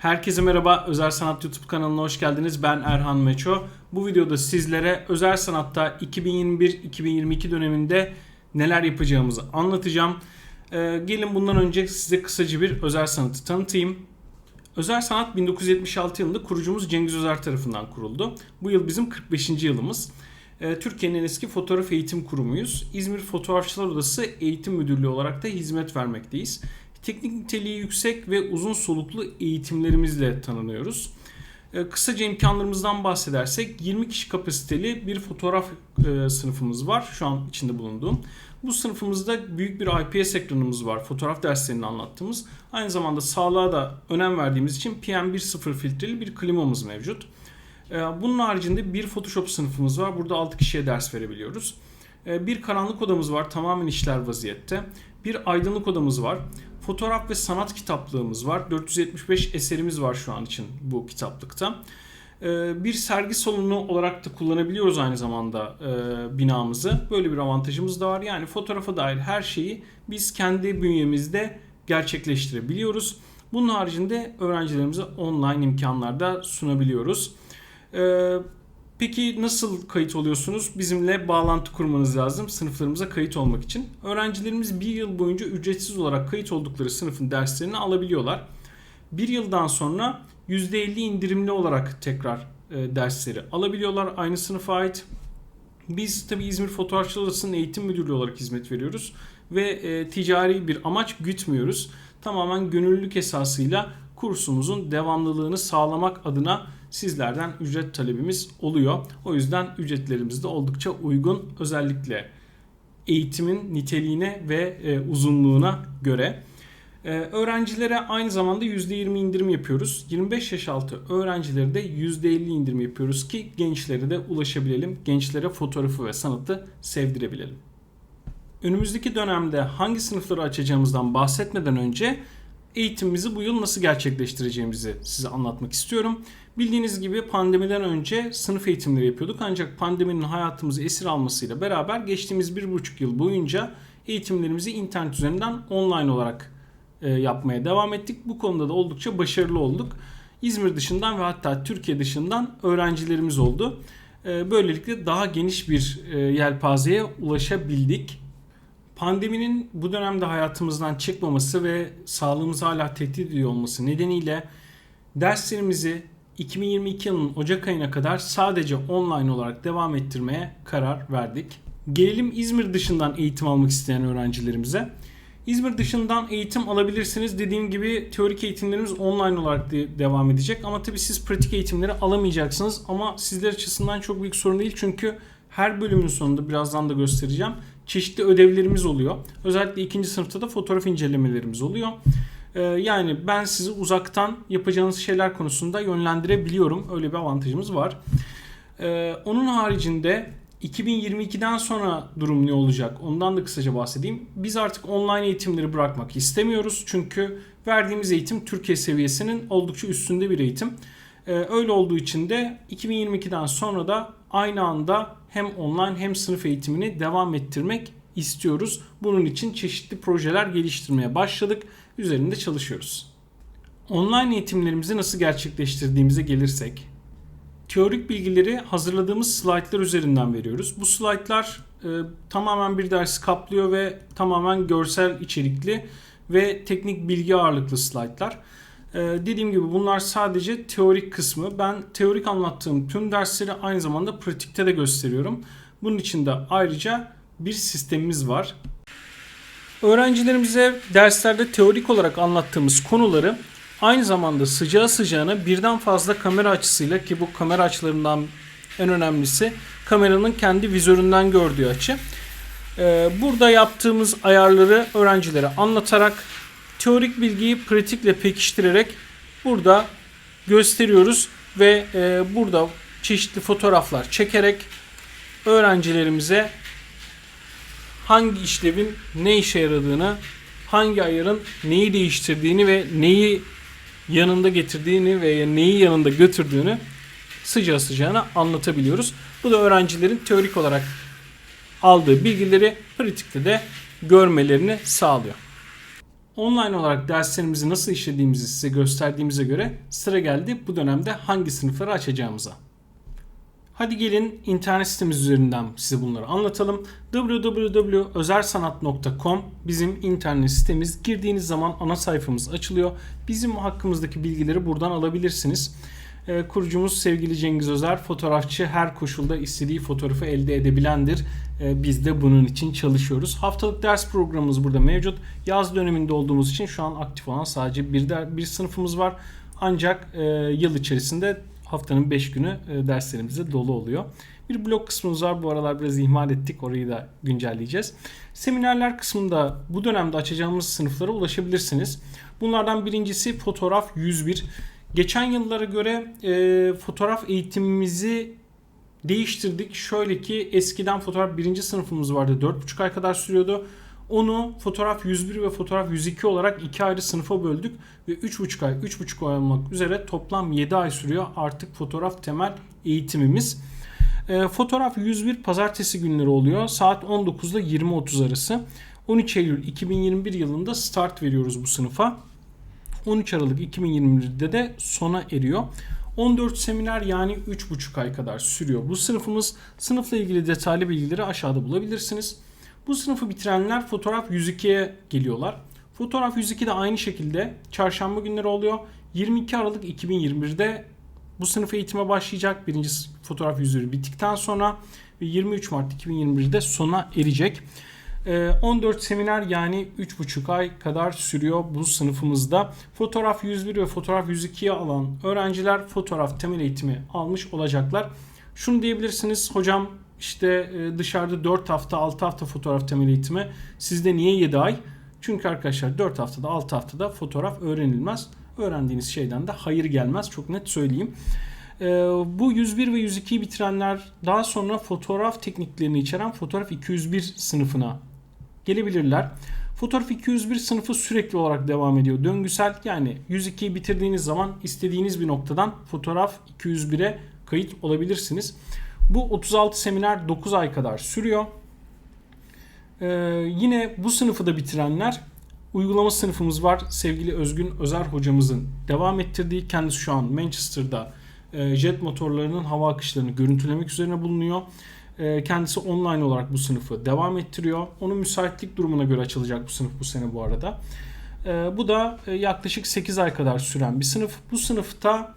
Herkese merhaba. Özel Sanat YouTube kanalına hoş geldiniz. Ben Erhan Meço. Bu videoda sizlere özel sanatta 2021-2022 döneminde neler yapacağımızı anlatacağım. Ee, gelin bundan önce size kısaca bir özel sanatı tanıtayım. Özel Sanat 1976 yılında kurucumuz Cengiz Özer tarafından kuruldu. Bu yıl bizim 45. yılımız. Ee, Türkiye'nin en eski fotoğraf eğitim kurumuyuz. İzmir Fotoğrafçılar Odası Eğitim Müdürlüğü olarak da hizmet vermekteyiz. Teknik niteliği yüksek ve uzun soluklu eğitimlerimizle tanınıyoruz. Ee, Kısaca imkanlarımızdan bahsedersek 20 kişi kapasiteli bir fotoğraf e, sınıfımız var şu an içinde bulunduğum. Bu sınıfımızda büyük bir IPS ekranımız var. Fotoğraf derslerini anlattığımız. Aynı zamanda sağlığa da önem verdiğimiz için PM1.0 filtreli bir klimamız mevcut. Ee, Bunun haricinde bir Photoshop sınıfımız var. Burada 6 kişiye ders verebiliyoruz. Ee, Bir karanlık odamız var. Tamamen işler vaziyette. Bir aydınlık odamız var. Fotoğraf ve sanat kitaplığımız var. 475 eserimiz var şu an için bu kitaplıkta. Ee, Bir sergi salonu olarak da kullanabiliyoruz aynı zamanda e, binamızı. Böyle bir avantajımız da var. Yani fotoğrafa dair her şeyi biz kendi bünyemizde gerçekleştirebiliyoruz. Bunun haricinde öğrencilerimize online imkanlarda sunabiliyoruz. Peki nasıl kayıt oluyorsunuz? Bizimle bağlantı kurmanız lazım sınıflarımıza kayıt olmak için. Öğrencilerimiz bir yıl boyunca ücretsiz olarak kayıt oldukları sınıfın derslerini alabiliyorlar. Bir yıldan sonra %50 indirimli olarak tekrar e, dersleri alabiliyorlar aynı sınıfa ait. Biz tabi İzmir Fotoğrafçılar Odası'nın eğitim müdürlüğü olarak hizmet veriyoruz ve e, ticari bir amaç gütmüyoruz. Tamamen gönüllülük esasıyla kursumuzun devamlılığını sağlamak adına sizlerden ücret talebimiz oluyor. O yüzden ücretlerimiz de oldukça uygun. Özellikle eğitimin niteliğine ve e, uzunluğuna göre. Ee, öğrencilere aynı zamanda %20 indirim yapıyoruz. 25 yaş altı öğrencilere de %50 indirim yapıyoruz ki gençlere de ulaşabilelim. Gençlere fotoğrafı ve sanatı sevdirebilelim. Önümüzdeki dönemde hangi sınıfları açacağımızdan bahsetmeden önce eğitimimizi bu yıl nasıl gerçekleştireceğimizi size anlatmak istiyorum. Bildiğiniz gibi pandemiden önce sınıf eğitimleri yapıyorduk ancak pandeminin hayatımızı esir almasıyla beraber geçtiğimiz bir buçuk yıl boyunca eğitimlerimizi internet üzerinden online olarak e, yapmaya devam ettik. Bu konuda da oldukça başarılı olduk. İzmir dışından ve hatta Türkiye dışından öğrencilerimiz oldu. E, Böylelikle daha geniş bir e, yelpazeye ulaşabildik. Pandeminin bu dönemde hayatımızdan çıkmaması ve sağlığımızı hala tehdit ediyor olması nedeniyle derslerimizi 2022 yılının Ocak ayına kadar sadece online olarak devam ettirmeye karar verdik. Gelelim İzmir dışından eğitim almak isteyen öğrencilerimize. İzmir dışından eğitim alabilirsiniz. Dediğim gibi teorik eğitimlerimiz online olarak de- devam edecek. Ama tabii siz pratik eğitimleri alamayacaksınız. Ama sizler açısından çok büyük sorun değil. Çünkü her bölümün sonunda birazdan da göstereceğim. Çeşitli ödevlerimiz oluyor. Özellikle ikinci sınıfta da fotoğraf incelemelerimiz oluyor. Ee, yani ben sizi uzaktan yapacağınız şeyler konusunda yönlendirebiliyorum. Öyle bir avantajımız var. Ee, onun haricinde 2022'den sonra durum ne olacak? Ondan da kısaca bahsedeyim. Biz artık online eğitimleri bırakmak istemiyoruz. Çünkü verdiğimiz eğitim Türkiye seviyesinin oldukça üstünde bir eğitim. Ee, öyle olduğu için de 2022'den sonra da aynı anda hem online hem sınıf eğitimini devam ettirmek istiyoruz. Bunun için çeşitli projeler geliştirmeye başladık. Üzerinde çalışıyoruz. Online eğitimlerimizi nasıl gerçekleştirdiğimize gelirsek, teorik bilgileri hazırladığımız slaytlar üzerinden veriyoruz. Bu slaytlar e, tamamen bir dersi kaplıyor ve tamamen görsel içerikli ve teknik bilgi ağırlıklı slaytlar. E, dediğim gibi bunlar sadece teorik kısmı. Ben teorik anlattığım tüm dersleri aynı zamanda pratikte de gösteriyorum. Bunun için de ayrıca bir sistemimiz var. Öğrencilerimize derslerde teorik olarak anlattığımız konuları aynı zamanda sıcağı sıcağına birden fazla kamera açısıyla ki bu kamera açılarından en önemlisi kameranın kendi vizöründen gördüğü açı. Ee, Burada yaptığımız ayarları öğrencilere anlatarak teorik bilgiyi pratikle pekiştirerek burada gösteriyoruz ve e, burada çeşitli fotoğraflar çekerek öğrencilerimize hangi işlevin ne işe yaradığını, hangi ayarın neyi değiştirdiğini ve neyi yanında getirdiğini ve neyi yanında götürdüğünü sıcağı sıcağına anlatabiliyoruz. Bu da öğrencilerin teorik olarak aldığı bilgileri pratikte de görmelerini sağlıyor. Online olarak derslerimizi nasıl işlediğimizi size gösterdiğimize göre sıra geldi bu dönemde hangi sınıfları açacağımıza. Hadi gelin internet sitemiz üzerinden size bunları anlatalım. www.özersanat.com bizim internet sitemiz. Girdiğiniz zaman ana sayfamız açılıyor. Bizim hakkımızdaki bilgileri buradan alabilirsiniz. Ee, kurucumuz sevgili Cengiz Özer, fotoğrafçı her koşulda istediği fotoğrafı elde edebilendir. Ee, biz de bunun için çalışıyoruz. Haftalık ders programımız burada mevcut. Yaz döneminde olduğumuz için şu an aktif olan sadece bir, der, bir sınıfımız var. Ancak e, yıl içerisinde haftanın 5 günü e, derslerimizde dolu oluyor. Bir blog kısmımız var. Bu aralar biraz ihmal ettik. Orayı da güncelleyeceğiz. Seminerler kısmında bu dönemde açacağımız sınıflara ulaşabilirsiniz. Bunlardan birincisi fotoğraf 101. Geçen yıllara göre e, fotoğraf eğitimimizi değiştirdik. Şöyle ki eskiden fotoğraf birinci sınıfımız vardı. 4,5 ay kadar sürüyordu. Onu fotoğraf 101 ve fotoğraf 102 olarak iki ayrı sınıfa böldük ve 3,5 ay, 3,5 ay olmak üzere toplam 7 ay sürüyor artık fotoğraf temel eğitimimiz. E, fotoğraf 101 pazartesi günleri oluyor. Saat 19 ile 20.30 arası. 13 Eylül 2021 yılında start veriyoruz bu sınıfa. 13 Aralık 2021'de de sona eriyor. 14 seminer yani 3,5 ay kadar sürüyor bu sınıfımız. Sınıfla ilgili detaylı bilgileri aşağıda bulabilirsiniz. Bu sınıfı bitirenler fotoğraf 102'ye geliyorlar. Fotoğraf 102 de aynı şekilde çarşamba günleri oluyor. 22 Aralık 2021'de bu sınıf eğitime başlayacak. Birinci fotoğraf 101 bittikten sonra ve 23 Mart 2021'de sona erecek. 14 ee, seminer yani 3,5 ay kadar sürüyor bu sınıfımızda. Fotoğraf 101 ve fotoğraf 102'ye alan öğrenciler fotoğraf temel eğitimi almış olacaklar. Şunu diyebilirsiniz hocam işte e, dışarıda 4 hafta 6 hafta fotoğraf temel eğitimi sizde niye 7 ay? Çünkü arkadaşlar 4 haftada 6 haftada fotoğraf öğrenilmez. Öğrendiğiniz şeyden de hayır gelmez çok net söyleyeyim. Ee, bu 101 ve 102'yi bitirenler daha sonra fotoğraf tekniklerini içeren fotoğraf 201 sınıfına gelebilirler. Fotoğraf 201 sınıfı sürekli olarak devam ediyor. Döngüsel yani 102'yi bitirdiğiniz zaman istediğiniz bir noktadan fotoğraf 201'e kayıt olabilirsiniz. Bu 36 seminer 9 ay kadar sürüyor. Ee, yine bu sınıfı da bitirenler uygulama sınıfımız var. Sevgili Özgün Özer hocamızın devam ettirdiği kendisi şu an Manchester'da e, jet motorlarının hava akışlarını görüntülemek üzerine bulunuyor. E, kendisi online olarak bu sınıfı devam ettiriyor. Onun müsaitlik durumuna göre açılacak bu sınıf bu sene bu arada. E, bu da yaklaşık 8 ay kadar süren bir sınıf. Bu sınıfta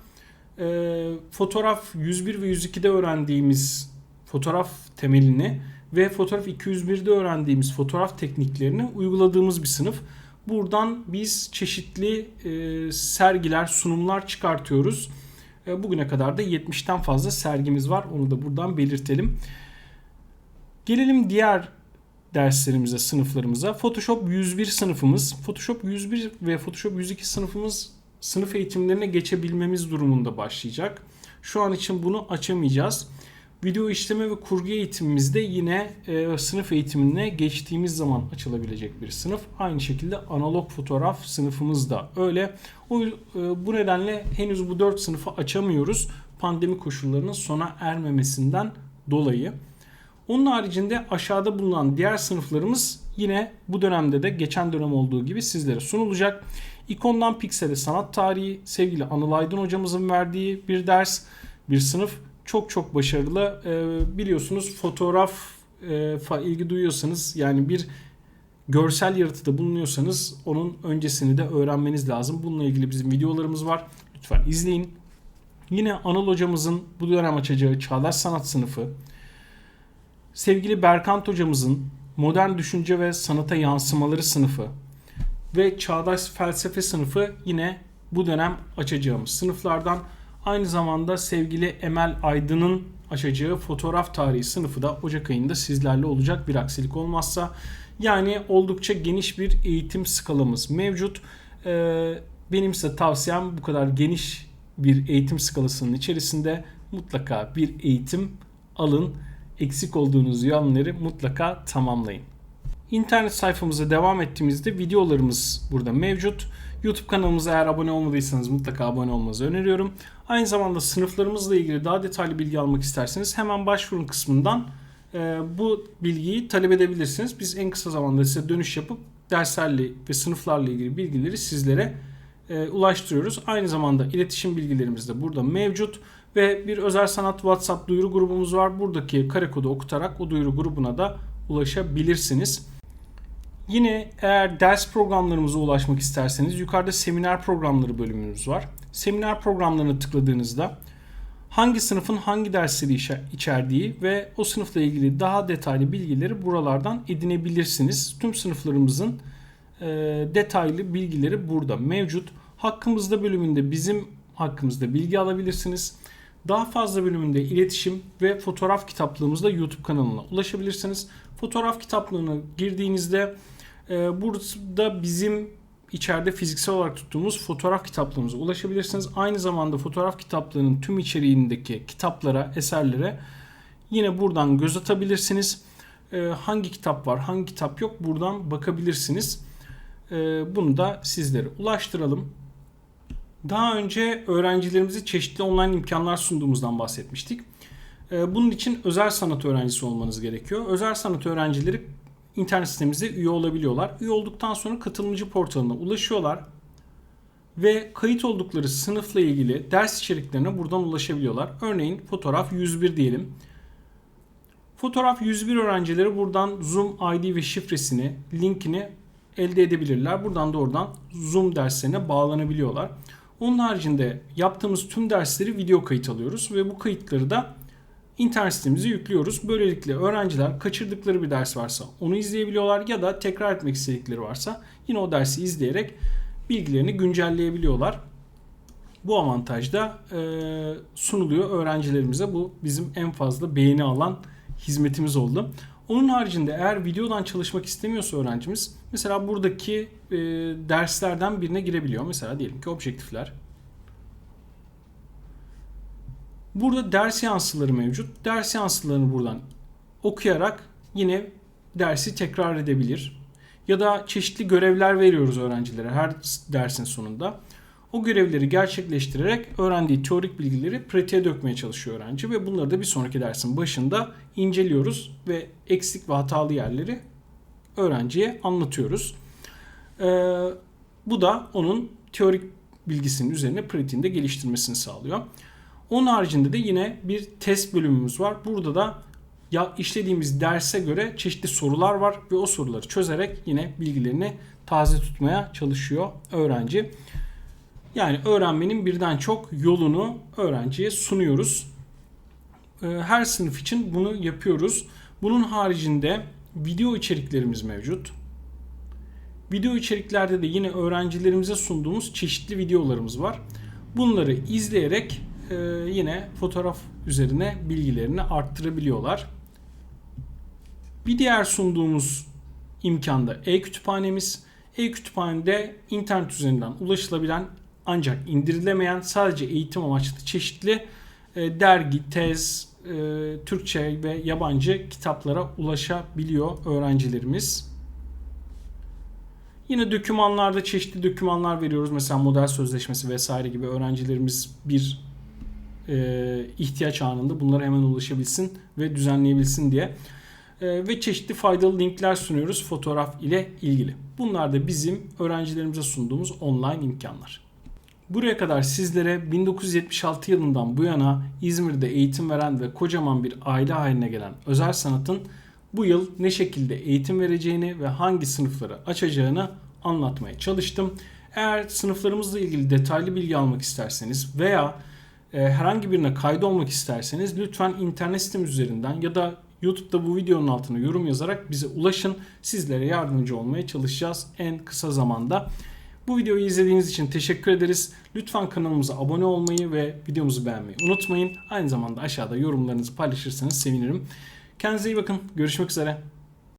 fotoğraf 101 ve 102'de öğrendiğimiz fotoğraf temelini ve fotoğraf 201'de öğrendiğimiz fotoğraf tekniklerini uyguladığımız bir sınıf. Buradan biz çeşitli sergiler, sunumlar çıkartıyoruz. Bugüne kadar da 70'ten fazla sergimiz var. Onu da buradan belirtelim. Gelelim diğer derslerimize, sınıflarımıza. Photoshop 101 sınıfımız. Photoshop 101 ve Photoshop 102 sınıfımız sınıf eğitimlerine geçebilmemiz durumunda başlayacak. Şu an için bunu açamayacağız. Video işleme ve kurgu eğitimimizde yine e, sınıf eğitimine geçtiğimiz zaman açılabilecek bir sınıf. Aynı şekilde analog fotoğraf sınıfımız da öyle. O, e, bu nedenle henüz bu dört sınıfı açamıyoruz. Pandemi koşullarının sona ermemesinden dolayı. Onun haricinde aşağıda bulunan diğer sınıflarımız yine bu dönemde de geçen dönem olduğu gibi sizlere sunulacak. İkondan Piksel'e sanat tarihi sevgili Anıl Aydın hocamızın verdiği bir ders, bir sınıf çok çok başarılı. Ee, biliyorsunuz fotoğraf e, ilgi duyuyorsanız yani bir görsel yaratıda bulunuyorsanız onun öncesini de öğrenmeniz lazım. Bununla ilgili bizim videolarımız var. Lütfen izleyin. Yine Anıl hocamızın bu dönem açacağı Çağdaş Sanat sınıfı, sevgili Berkant hocamızın modern düşünce ve sanata yansımaları sınıfı ve çağdaş felsefe sınıfı yine bu dönem açacağımız sınıflardan. Aynı zamanda sevgili Emel Aydın'ın açacağı fotoğraf tarihi sınıfı da Ocak ayında sizlerle olacak bir aksilik olmazsa. Yani oldukça geniş bir eğitim skalamız mevcut. Ee, benim size tavsiyem bu kadar geniş bir eğitim skalasının içerisinde mutlaka bir eğitim alın eksik olduğunuz yönleri mutlaka tamamlayın. İnternet sayfamıza devam ettiğimizde videolarımız burada mevcut. YouTube kanalımıza eğer abone olmadıysanız mutlaka abone olmanızı öneriyorum. Aynı zamanda sınıflarımızla ilgili daha detaylı bilgi almak isterseniz hemen başvurun kısmından e, bu bilgiyi talep edebilirsiniz. Biz en kısa zamanda size dönüş yapıp derslerle ve sınıflarla ilgili bilgileri sizlere e, ulaştırıyoruz. Aynı zamanda iletişim bilgilerimiz de burada mevcut ve bir özel sanat WhatsApp duyuru grubumuz var. Buradaki kare kodu okutarak o duyuru grubuna da ulaşabilirsiniz. Yine eğer ders programlarımıza ulaşmak isterseniz yukarıda seminer programları bölümümüz var. Seminer programlarına tıkladığınızda hangi sınıfın hangi dersleri içerdiği ve o sınıfla ilgili daha detaylı bilgileri buralardan edinebilirsiniz. Tüm sınıflarımızın e, detaylı bilgileri burada mevcut. Hakkımızda bölümünde bizim hakkımızda bilgi alabilirsiniz. Daha fazla bölümünde iletişim ve fotoğraf kitaplığımızda YouTube kanalına ulaşabilirsiniz. Fotoğraf kitaplığına girdiğinizde e, burada bizim içeride fiziksel olarak tuttuğumuz fotoğraf kitaplığımıza ulaşabilirsiniz. Aynı zamanda fotoğraf kitaplığının tüm içeriğindeki kitaplara, eserlere yine buradan göz atabilirsiniz. E, hangi kitap var, hangi kitap yok buradan bakabilirsiniz. E, bunu da sizlere ulaştıralım. Daha önce öğrencilerimize çeşitli online imkanlar sunduğumuzdan bahsetmiştik. Ee, bunun için özel sanat öğrencisi olmanız gerekiyor. Özel sanat öğrencileri internet sitemize üye olabiliyorlar. Üye olduktan sonra katılımcı portalına ulaşıyorlar ve kayıt oldukları sınıfla ilgili ders içeriklerine buradan ulaşabiliyorlar. Örneğin fotoğraf 101 diyelim. Fotoğraf 101 öğrencileri buradan Zoom ID ve şifresini, linkini elde edebilirler. Buradan doğrudan Zoom derslerine bağlanabiliyorlar. Onun haricinde yaptığımız tüm dersleri video kayıt alıyoruz ve bu kayıtları da internet sitemize yüklüyoruz. Böylelikle öğrenciler kaçırdıkları bir ders varsa onu izleyebiliyorlar ya da tekrar etmek istedikleri varsa yine o dersi izleyerek bilgilerini güncelleyebiliyorlar. Bu avantaj da e, sunuluyor öğrencilerimize. Bu bizim en fazla beğeni alan hizmetimiz oldu. Onun haricinde eğer videodan çalışmak istemiyorsa öğrencimiz mesela buradaki e, derslerden birine girebiliyor. Mesela diyelim ki objektifler. Burada ders yansıları mevcut. Ders yansılarını buradan okuyarak yine dersi tekrar edebilir. Ya da çeşitli görevler veriyoruz öğrencilere her dersin sonunda. O görevleri gerçekleştirerek öğrendiği teorik bilgileri pratiğe dökmeye çalışıyor öğrenci ve bunları da bir sonraki dersin başında inceliyoruz ve eksik ve hatalı yerleri öğrenciye anlatıyoruz. Ee, bu da onun teorik bilgisinin üzerine pratiğinde geliştirmesini sağlıyor. Onun haricinde de yine bir test bölümümüz var. Burada da ya işlediğimiz derse göre çeşitli sorular var ve o soruları çözerek yine bilgilerini taze tutmaya çalışıyor öğrenci. Yani öğrenmenin birden çok yolunu öğrenciye sunuyoruz. Ee, her sınıf için bunu yapıyoruz. Bunun haricinde video içeriklerimiz mevcut. Video içeriklerde de yine öğrencilerimize sunduğumuz çeşitli videolarımız var. Bunları izleyerek e, yine fotoğraf üzerine bilgilerini arttırabiliyorlar. Bir diğer sunduğumuz imkanda e-kütüphanemiz. E-kütüphanede internet üzerinden ulaşılabilen ancak indirilemeyen sadece eğitim amaçlı çeşitli e, dergi, tez, e, Türkçe ve yabancı kitaplara ulaşabiliyor öğrencilerimiz. Yine dokümanlarda çeşitli dokümanlar veriyoruz. Mesela model sözleşmesi vesaire gibi öğrencilerimiz bir e, ihtiyaç anında bunlara hemen ulaşabilsin ve düzenleyebilsin diye. E, ve çeşitli faydalı linkler sunuyoruz fotoğraf ile ilgili. Bunlar da bizim öğrencilerimize sunduğumuz online imkanlar. Buraya kadar sizlere 1976 yılından bu yana İzmir'de eğitim veren ve kocaman bir aile haline gelen özel sanatın bu yıl ne şekilde eğitim vereceğini ve hangi sınıfları açacağını anlatmaya çalıştım. Eğer sınıflarımızla ilgili detaylı bilgi almak isterseniz veya e, herhangi birine kaydolmak isterseniz lütfen internet sitemiz üzerinden ya da YouTube'da bu videonun altına yorum yazarak bize ulaşın. Sizlere yardımcı olmaya çalışacağız en kısa zamanda. Bu videoyu izlediğiniz için teşekkür ederiz. Lütfen kanalımıza abone olmayı ve videomuzu beğenmeyi unutmayın. Aynı zamanda aşağıda yorumlarınızı paylaşırsanız sevinirim. Kendinize iyi bakın. Görüşmek üzere.